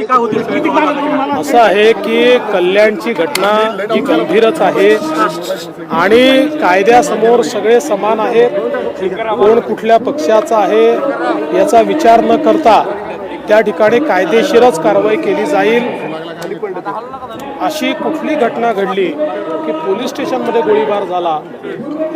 टीका होती? असं आहे की कल्याणची घटना ही गंभीरच आहे. आणि कायद्यासमोर सगळे समान आहेत कोण कुठल्या पक्षाचा आहे याचा विचार न करता त्या ठिकाणी कायदेशीरच कारवाई केली जाईल. अशी कुठली घटना घडली की पोलीस स्टेशनमध्ये गोळीबार झाला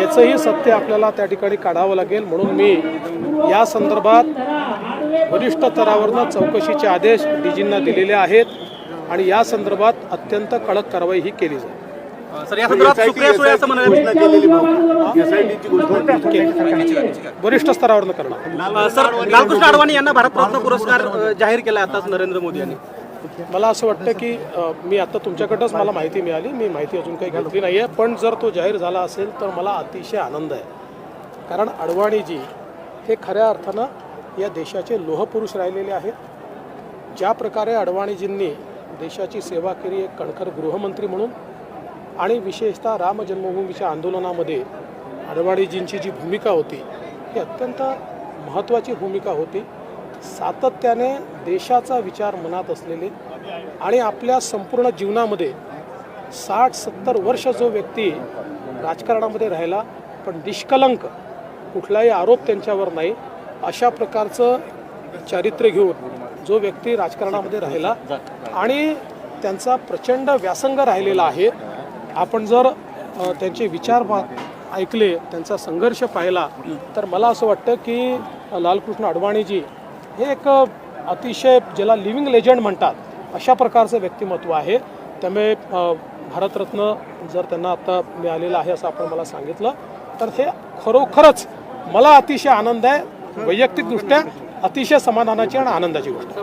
याचंही सत्य आपल्याला त्या ठिकाणी काढावं लागेल. म्हणून मी या संदर्भात वरिष्ठ स्तरावरनं चौकशीचे आदेश डीजींना दिलेले आहेत आणि या संदर्भात अत्यंत कडक कारवाई ही केली जाईल. सर या संदर्भात सुप्रिया सुळे असं म्हणाले वरिष्ठ स्तरावरनं करणार सर लालकृष्ण अडवाणी यांना भारतरत्न पुरस्कार जाहीर केला आताच नरेंद्र मोदी यांनी. मला असं वाटतं की मी आता तुमच्याकडंच मला माहिती मिळाली. मी माहिती अजून काही घेतली नाही आहे पण जर तो जाहीर झाला असेल तर मला अतिशय आनंद आहे. कारण अडवाणीजी हे खऱ्या अर्थानं या देशाचे लोहपुरुष राहिलेले आहेत. ज्या प्रकारे अडवाणीजींनी देशाची सेवा केली एक कणखर गृहमंत्री म्हणून आणि विशेषतः राम जन्मभूमीच्या आंदोलनामध्ये अडवाणीजींची जी भूमिका होती ही अत्यंत महत्त्वाची भूमिका होती. सातत्याने देशाचा विचार मनात असलेले आणि आपल्या संपूर्ण जीवनामध्ये साठ सत्तर वर्ष जो व्यक्ती राजकारणामध्ये राहिला पण निष्कलंक कुठलाही आरोप त्यांच्यावर नाही. अशा प्रकारचं चारित्र्य घेऊन जो व्यक्ती राजकारणामध्ये राहिला आणि त्यांचा प्रचंड व्यासंग राहिलेला आहे आपण जर त्यांचे विचार ऐकले त्यांचा संघर्ष पाहिला तर मला असं वाटतं की लालकृष्ण अडवाणीजी हे एक अतिशय ज्याला लिव्हिंग लेजंड म्हणतात अशा प्रकारचं व्यक्तिमत्व आहे. त्यामुळे भारतरत्न जर त्यांना आता मिळालेलं आहे असं आपण मला सांगितलं तर हे खरोखरच मला अतिशय आनंद आहे. वैयक्तिकदृष्ट्या अतिशय समाधानाची आणि आनंदाची गोष्ट.